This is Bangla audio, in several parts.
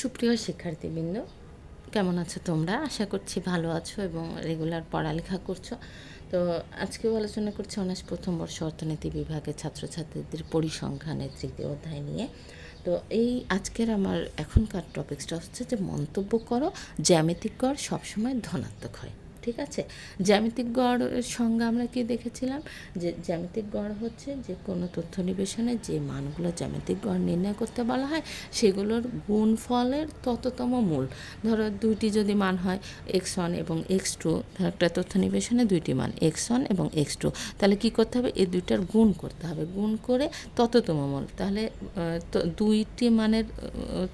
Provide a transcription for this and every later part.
সুপ্রিয় শিক্ষার্থীবৃন্দ, কেমন আছো তোমরা? আশা করছি ভালো আছো এবং রেগুলার পড়ালেখা করছ। তো আজকেও আলোচনা করছি অনার্স প্রথম বর্ষ অর্থনীতি বিভাগের ছাত্রছাত্রীদের পরিসংখ্যানের তৃতীয় অধ্যায় নিয়ে। তো এই আজকের আমার এখনকার টপিক্সটা হচ্ছে যে মন্তব্য করো, জ্যামিতিক গড় সবসময় ধনাত্মক হয়। ঠিক আছে? জ্যামিতিক গড়ের সঙ্গে আমরা কি দেখেছিলাম? যে জ্যামিতিক গড় হচ্ছে যে কোনো তথ্য নিবেশনে যে মানগুলো জ্যামিতিক গড় নির্ণয় করতে বলা হয়, সেগুলোর গুণফলের তততম মূল। ধরো দুইটি যদি মান হয় এক্স ওয়ান এবং এক্স টু একটা তথ্য নিবেশনে দুইটি মান এক্স ওয়ান এবং এক্স টু তাহলে কী করতে হবে? এই দুইটার গুণ করতে হবে। গুণ করে তততম মূল। তাহলে দুইটি মানের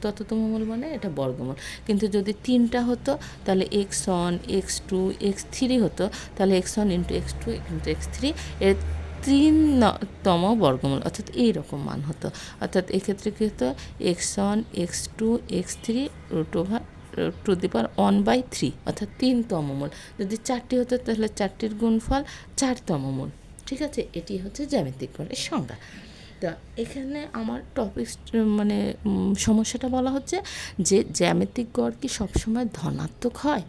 তততম মূল মানে এটা বর্গমূল। কিন্তু যদি তিনটা হতো, তাহলে x one x two x three হতো, তাহলে x one into x two into x three এর তিনতম বর্গমূল, অর্থাৎ এইরকম মান হতো। অর্থাৎ এক্ষেত্রে কী হতো? X one, x two, x three root over to the power one by three অর্থাৎ তিনতম মূল। যদি চারটি হতো, তাহলে চারটির গুণফল চারতম মূল। ঠিক আছে? এটি হচ্ছে জ্যামিতিক গড়ের সংজ্ঞা। তা এখানে আমার টপিক মানে সমস্যাটা বলা হচ্ছে যে জ্যামিতিক গড় কি সবসময় ধনাত্মক হয়?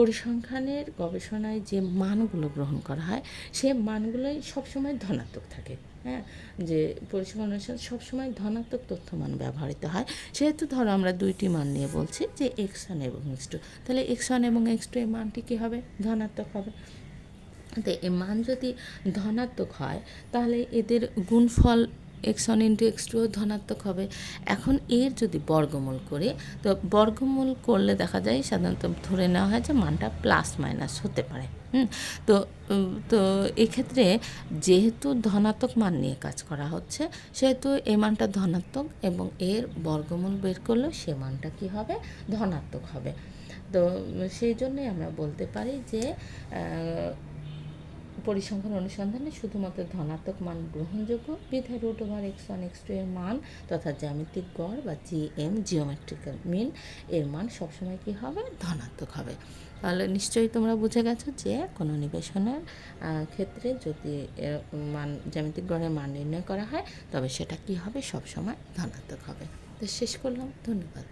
পরিসংখ্যানের গবেষণায় যে মানগুলো গ্রহণ করা হয়, সে মানগুলোই সবসময় ধনাত্মক থাকে। হ্যাঁ? যে পরিসংখ্যান অনুসারে সবসময় ধনাত্মক তথ্য মান ব্যবহৃত হয়। সেহেতু ধরো আমরা দুইটি মান নিয়ে বলছি, যে এক্স ওয়ান এবং এক্স টু। তাহলে এক্স ওয়ান এবং এক্স টু এই মানটি কী হবে? ধনাত্মক হবে। তো এই মান যদি ধনাত্মক হয়, তাহলে এদের গুণফল x one into x two ধনাত্মক হবে। এখন এর যদি বর্গমূল করি, তো বর্গমূল করলে দেখা যায় সাধারণত ধরে নেওয়া হয় যে মানটা প্লাস মাইনাস হতে পারে। হুম? তো তো এক্ষেত্রে যেহেতু ধনাত্মক মান নিয়ে কাজ করা হচ্ছে, সেহেতু এই মানটা ধনাত্মক এবং এর বর্গমূল বের করলেও সে মানটা কি হবে? ধনাত্মক হবে। তো সেই জন্যই আমরা বলতে পারি যে পরিসংখ্যান অনুসন্ধানে শুধুমাত্র ধনাত্মক মান গ্রহণযোগ্য। বিধায় root over x one x two এর মান তথা জ্যামিতিক গড় বা জি এম জিওমেট্রিক্যাল মিন এর মান সবসময় কী হবে? ধনাত্মক হবে। তাহলে নিশ্চয়ই তোমরা বুঝে গেছো যে কোনো নিবেশনের ক্ষেত্রে যদি মান, জ্যামিতিক গড়ের মান নির্ণয় করা হয়, তবে সেটা কী হবে? সবসময় ধনাত্মক হবে। তো শেষ করলাম। ধন্যবাদ।